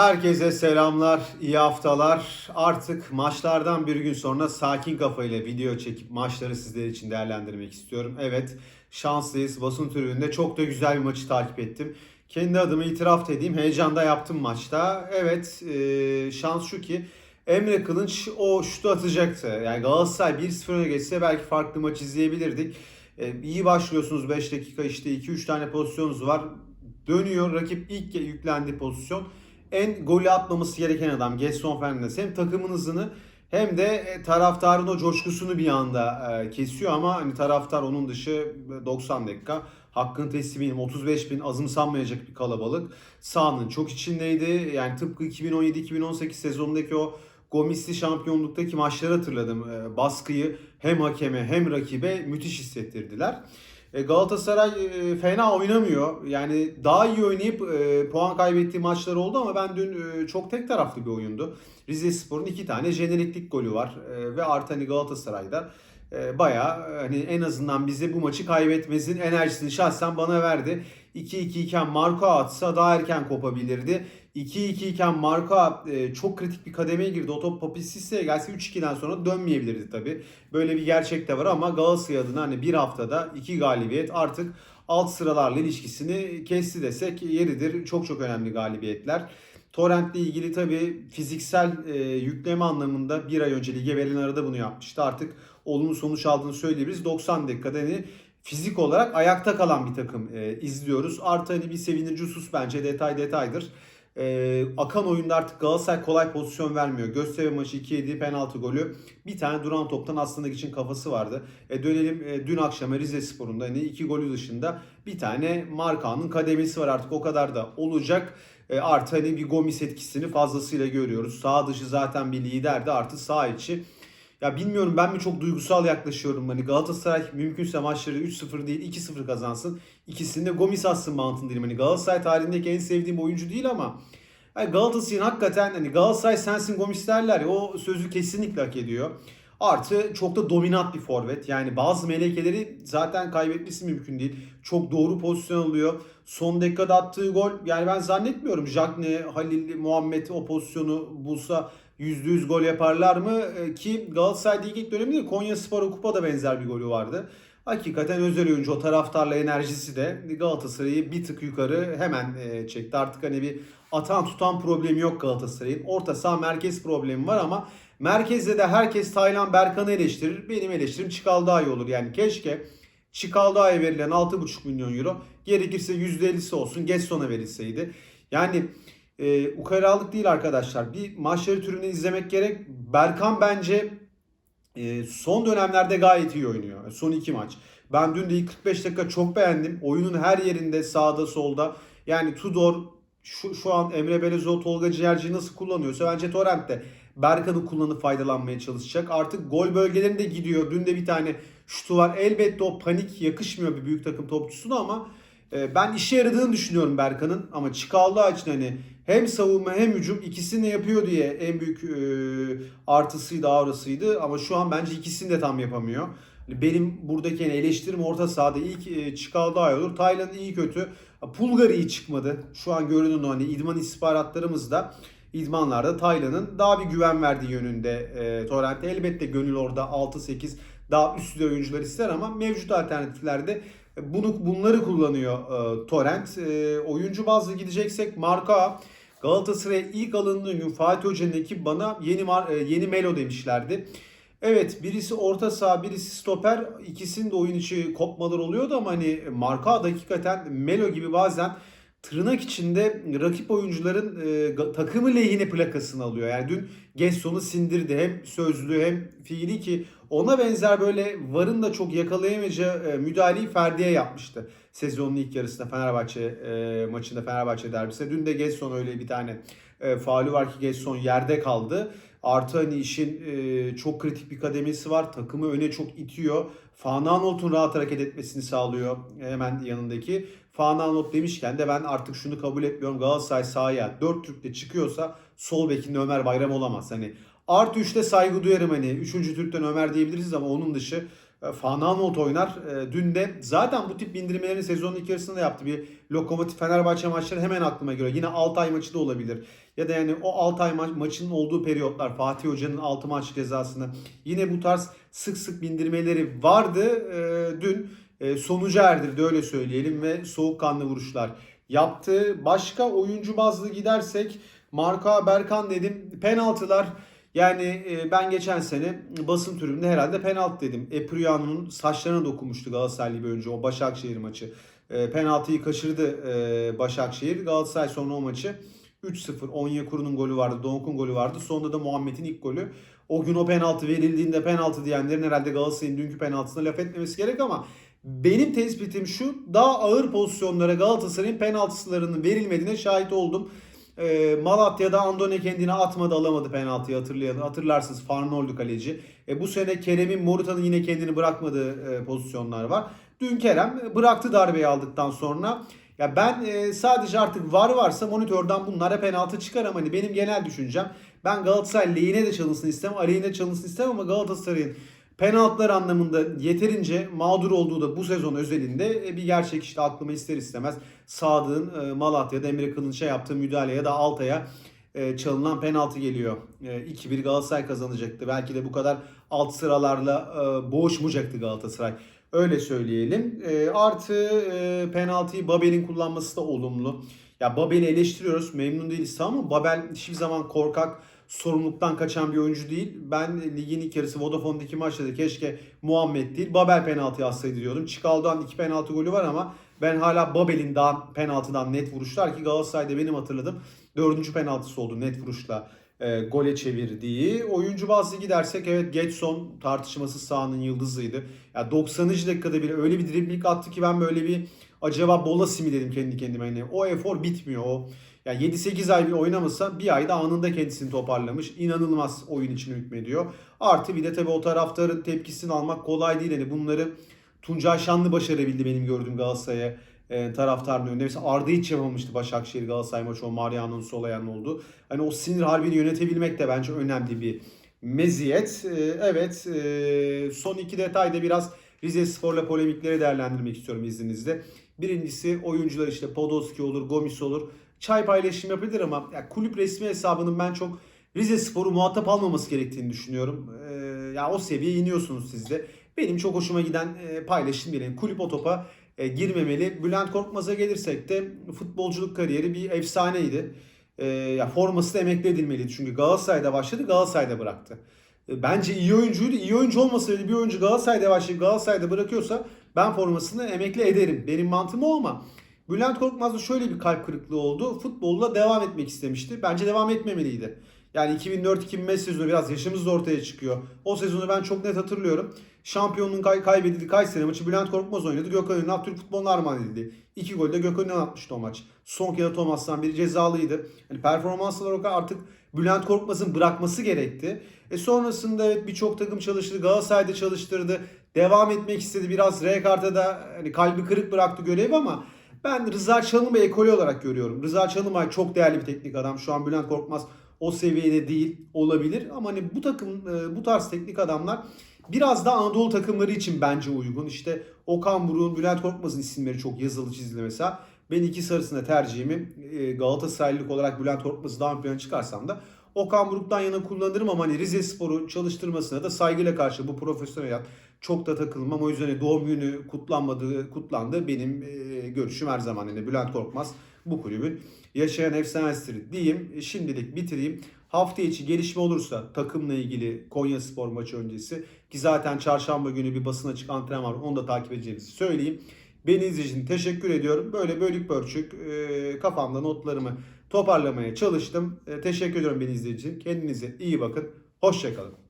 Herkese selamlar, iyi haftalar. Artık maçlardan bir gün sonra sakin kafayla video çekip maçları sizler için değerlendirmek istiyorum. Evet, şanslıyız. Basın tribününde çok da güzel bir maçı takip ettim. Kendi adıma itiraf edeyim, heyecanda yaptım maçta. Evet, e, şans şu ki Emre Kılınç o şutu atacaktı. Yani Galatasaray 1-0 öne geçse belki farklı maç izleyebilirdik. E, iyi başlıyorsunuz 5 dakika işte 2-3 tane pozisyonunuz var. Dönüyor rakip ilk yüklendiği pozisyon en golü atmaması gereken adam Gerson Fernandes. Hem takımın hızını hem de e, taraftarın o coşkusunu bir anda e, kesiyor ama hani taraftar onun dışı 90 dakika hakkını teslim edeyim 35 bin azımsanmayacak bir kalabalık. Sahanın çok içindeydi. Yani tıpkı 2017-2018 sezonundaki o Gomisli şampiyonluktaki maçları hatırladım. E, baskıyı hem hakeme hem rakibe müthiş hissettirdiler. E, Galatasaray e, fena oynamıyor. Yani daha iyi oynayıp e, puan kaybettiği maçlar oldu ama ben dün çok tek taraflı bir oyundu. Rize Spor'un iki tane jeneriklik golü var ve artı hani Galatasaray'da bayağı hani en azından bize bu maçı kaybetmesinin enerjisini şahsen bana verdi. 2-2 iken Marco atsa daha erken kopabilirdi. 2-2 iken Marco e, çok kritik bir kademeye girdi. O top Papisisse'ye gelse 3-2'den sonra dönmeyebilirdi tabii. Böyle bir gerçek de var ama Galatasaray adına hani bir haftada iki galibiyet artık alt sıralarla ilişkisini kesti desek yeridir. Çok çok önemli galibiyetler. Torrent'le ilgili tabii fiziksel e, yükleme anlamında bir ay önce lige verilen arada bunu yapmıştı. Artık olumlu sonuç aldığını söyleyebiliriz. 90 dakikada hani fizik olarak ayakta kalan bir takım e, izliyoruz. Artı hani bir sevindirici husus bence detay detaydır. E, akan oyunda artık Galatasaray kolay pozisyon vermiyor. Göztepe maçı 2 yediği penaltı golü. Bir tane duran toptan aslında için kafası vardı. E, dönelim e, dün akşam Rize Spor'unda hani iki golü dışında bir tane Markan'ın kademesi var artık o kadar da olacak. E, artı hani bir Gomis etkisini fazlasıyla görüyoruz. Sağ dışı zaten bir liderdi artı sağ içi. Ya bilmiyorum ben mi çok duygusal yaklaşıyorum. Hani Galatasaray mümkünse maçları 3-0 değil 2-0 kazansın. İkisinde Gomis atsın mantığındayım. Hani Galatasaray tarihindeki en sevdiğim oyuncu değil ama yani Galatasaray'ın hakikaten hani Galatasaray sensin Gomis derler ya o sözü kesinlikle hak ediyor. Artı çok da dominant bir forvet. Yani bazı melekeleri zaten kaybetmesi mümkün değil. Çok doğru pozisyon alıyor. Son dakikada attığı gol yani ben zannetmiyorum Jackne, Halil, Muhammed o pozisyonu bulsa %100 gol yaparlar mı? E, Ki Galatasaray'da ilk döneminde Konya Spor Kupa'da benzer bir golü vardı. Hakikaten özel oyuncu o taraftarla enerjisi de Galatasaray'ı bir tık yukarı hemen e, çekti. Artık hani bir atan tutan problemi yok Galatasaray'ın. Orta saha merkez problemi var ama merkezde de herkes Taylan Berkan'ı eleştirir. Benim eleştirim Çıkal daha iyi olur. Yani keşke Çıkal daha verilen 6,5 milyon euro gerekirse %50'si olsun Gesson'a verilseydi. Yani e, ukalalık değil arkadaşlar. Bir maçları türünü izlemek gerek. Berkan bence e, son dönemlerde gayet iyi oynuyor. Son iki maç. Ben dün de ilk 45 dakika çok beğendim. Oyunun her yerinde sağda solda. Yani Tudor şu, şu an Emre Belezoğlu, Tolga Ciğerci'yi nasıl kullanıyorsa bence Torrent de Berkan'ı kullanıp faydalanmaya çalışacak. Artık gol bölgelerinde gidiyor. Dün de bir tane şutu var. Elbette o panik yakışmıyor bir büyük takım topçusuna ama e, ben işe yaradığını düşünüyorum Berkan'ın. Ama çıkaldığı için hani hem savunma hem hücum ikisini yapıyor diye en büyük e, artısıydı, aurasıydı. Ama şu an bence ikisini de tam yapamıyor. Hani Benim buradaki yani eleştirim orta sahada ilk e, Çikaldağ olur. Taylan iyi kötü. Pulgar iyi çıkmadı. Şu an görünen hani idman istihbaratlarımızda idmanlarda Taylan'ın daha bir güven verdiği yönünde e, Torrent'e. Elbette gönül orada 6-8 daha üst düzey oyuncular ister ama mevcut alternatiflerde bunu bunları kullanıyor e, Torrent. E, oyuncu bazlı gideceksek marka Galatasaray'a ilk alındığı gün Fatih Hoca'nın ekibi bana yeni mar, e, yeni Melo demişlerdi. Evet birisi orta saha birisi stoper ikisinin de oyun içi kopmalar oluyordu ama hani marka hakikaten Melo gibi bazen tırnak içinde rakip oyuncuların e, takımı lehine plakasını alıyor. Yani dün Gesson'u sindirdi hem sözlü hem fiili ki ona benzer böyle varın da çok yakalayamayacağı e, müdahaleyi Ferdi'ye yapmıştı. Sezonun ilk yarısında Fenerbahçe e, maçında Fenerbahçe derbisinde. Dün de Gesson öyle bir tane e, faulü var ki Gesson yerde kaldı. Artı hani işin e, çok kritik bir kademesi var. Takımı öne çok itiyor. Fananolt'un rahat hareket etmesini sağlıyor hemen yanındaki. Fananot demişken de ben artık şunu kabul etmiyorum. Galatasaray sahaya 4 Türk'te çıkıyorsa sol bekinde Ömer Bayram olamaz. Hani artı 3'te saygı duyarım hani. 3. Türk'ten Ömer diyebiliriz ama onun dışı E, Van Aanholt oynar. E, Dün de zaten bu tip bindirmelerini sezonun ilk yarısında yaptı. Bir Lokomotiv Fenerbahçe maçları hemen aklıma geliyor. Yine Altay maçı da olabilir. Ya da yani o Altay ma- maçının olduğu periyotlar Fatih Hoca'nın 6 maç cezasını yine bu tarz sık sık bindirmeleri vardı. E, Dün sonuca erdirdi öyle söyleyelim ve soğukkanlı vuruşlar yaptı. Başka oyuncu bazlı gidersek Marka Berkan dedim. Penaltılar yani e, ben geçen sene basın tribünde herhalde penaltı dedim. Epriano'nun saçlarına dokunmuştu Galatasaraylı bir oyuncu o Başakşehir maçı. E, penaltıyı kaçırdı e, Başakşehir. Galatasaray sonra o maçı 3-0 Onyekuru'nun golü vardı, Donk'un golü vardı. Sonunda da Muhammed'in ilk golü. O gün o penaltı verildiğinde penaltı diyenlerin herhalde Galatasaray'ın dünkü penaltısına laf etmemesi gerek ama benim tespitim şu daha ağır pozisyonlara Galatasaray'ın penaltılarının verilmediğine şahit oldum. E, Malatya'da Andone kendine atmadı alamadı penaltıyı hatırlayalım. Hatırlarsınız Farnoldu kaleci. E, bu sene Kerem'in Morutan'ın yine kendini bırakmadığı e, pozisyonlar var. Dün Kerem bıraktı darbeyi aldıktan sonra. Ya ben e, sadece artık var varsa monitörden bunlara penaltı çıkar ama hani benim genel düşüncem ben Galatasaray lehine de çalınsın istemem, aleyhine de çalınsın istemem ama Galatasaray'ın penaltılar anlamında yeterince mağdur olduğu da bu sezon özelinde e, bir gerçek işte aklıma ister istemez Sadık'ın e, Malatya'da Emre Kılınç'a yaptığı müdahale ya da Altay'a e, çalınan penaltı geliyor. E, 2-1 Galatasaray kazanacaktı. Belki de bu kadar alt sıralarla boğuşmayacaktı Galatasaray. Öyle söyleyelim. Artı penaltıyı Babel'in kullanması da olumlu. Ya Babel'i eleştiriyoruz. Memnun değiliz ama Babel hiçbir zaman korkak, sorumluluktan kaçan bir oyuncu değil. Ben ligin ilk yarısı Vodafone'daki maçta da keşke Muhammed değil Babel penaltıyı atsaydı diyordum. Çikaldoğan iki penaltı golü var ama ben hala Babel'in daha penaltıdan net vuruşlar ki Galatasaray'da benim hatırladığım dördüncü penaltısı oldu net vuruşla e, gole çevirdiği. Oyuncu bazlı gidersek evet Getson tartışmasız sahanın yıldızıydı. Ya 90. dakikada bile öyle bir dribling attı ki ben böyle bir acaba Bolasi mi dedim kendi kendime. Yani o efor bitmiyor. O yani 7-8 ay bir oynamasa bir ayda anında kendisini toparlamış. İnanılmaz oyun için hükmediyor. Artı bir de tabii o taraftarın tepkisini almak kolay değil. Yani bunları Tuncay Şanlı başarabildi benim gördüğüm Galatasaray'a e, taraftarın önünde. Mesela Arda hiç yapamamıştı Başakşehir Galatasaray maçı o Mariano'nun sol ayağının oldu. Hani o sinir harbini yönetebilmek de bence önemli bir meziyet. E, evet e, son iki detayda biraz Rize Spor'la polemikleri değerlendirmek istiyorum izninizle. Birincisi oyuncular işte Podolski olur, Gomis olur. Çay paylaşım yapabilir ama ya kulüp resmi hesabının ben çok Rize Spor'u muhatap almaması gerektiğini düşünüyorum. Ee, ya o seviyeye iniyorsunuz siz de. Benim çok hoşuma giden e, paylaşım. Yani kulüp o topa e, girmemeli. Bülent Korkmaz'a gelirsek de futbolculuk kariyeri bir efsaneydi. E, ya forması da emekli edilmeliydi. Çünkü Galatasaray'da başladı, Galatasaray'da bıraktı. E, bence iyi oyuncuydu. İyi oyuncu olmasaydı bir oyuncu Galatasaray'da başlayıp Galatasaray'da bırakıyorsa ben formasını emekli ederim. Benim mantığım o ama Bülent Korkmaz'da şöyle bir kalp kırıklığı oldu. Futbolla devam etmek istemişti. Bence devam etmemeliydi. Yani 2004-2005 sezonu biraz yaşımız da ortaya çıkıyor. O sezonu ben çok net hatırlıyorum. Şampiyonluğun kay- kaybedildiği Kayseri maçı Bülent Korkmaz oynadı. Gökhan Ünal Türk futboluna armağan edildi. İki golde Gökhan Ünal atmıştı o maç. Son da Thomas'tan biri cezalıydı. Yani performans olarak artık Bülent Korkmaz'ın bırakması gerekti. E sonrasında evet birçok takım çalıştırdı. Galatasaray'da çalıştırdı. Devam etmek istedi. Biraz R kartada hani kalbi kırık bıraktı görev ama ben Rıza Çalınbay'ı ekolü olarak görüyorum. Rıza Çalınbay çok değerli bir teknik adam. Şu an Bülent Korkmaz o seviyede değil olabilir ama hani bu takım e, bu tarz teknik adamlar biraz da Anadolu takımları için bence uygun. İşte Okan Buruk'un, Bülent Korkmaz'ın isimleri çok yazılı çizili mesela. Ben ikisi arasında tercihimi e, Galatasaraylılık olarak Bülent Korkmaz'ı daha ön plana çıkarsam da Okan Buruk'tan yana kullanırım ama hani Rize Spor'u çalıştırmasına da saygıyla karşı bu profesyonel hayat çok da takılmam. O yüzden doğum günü kutlanmadığı, kutlandı. Benim e, görüşüm her zaman yani Bülent Korkmaz bu kulübün yaşayan efsanesidir diyeyim. E, Şimdilik bitireyim. Hafta içi gelişme olursa takımla ilgili Konya Spor maçı öncesi ki zaten çarşamba günü bir basın açık antrenman var onu da takip edeceğimizi söyleyeyim. Beni izlediğiniz teşekkür ediyorum. Böyle bölük pörçük e, kafamda notlarımı toparlamaya çalıştım. E, teşekkür ediyorum beni izlediğiniz için. Kendinize iyi bakın. Hoşçakalın.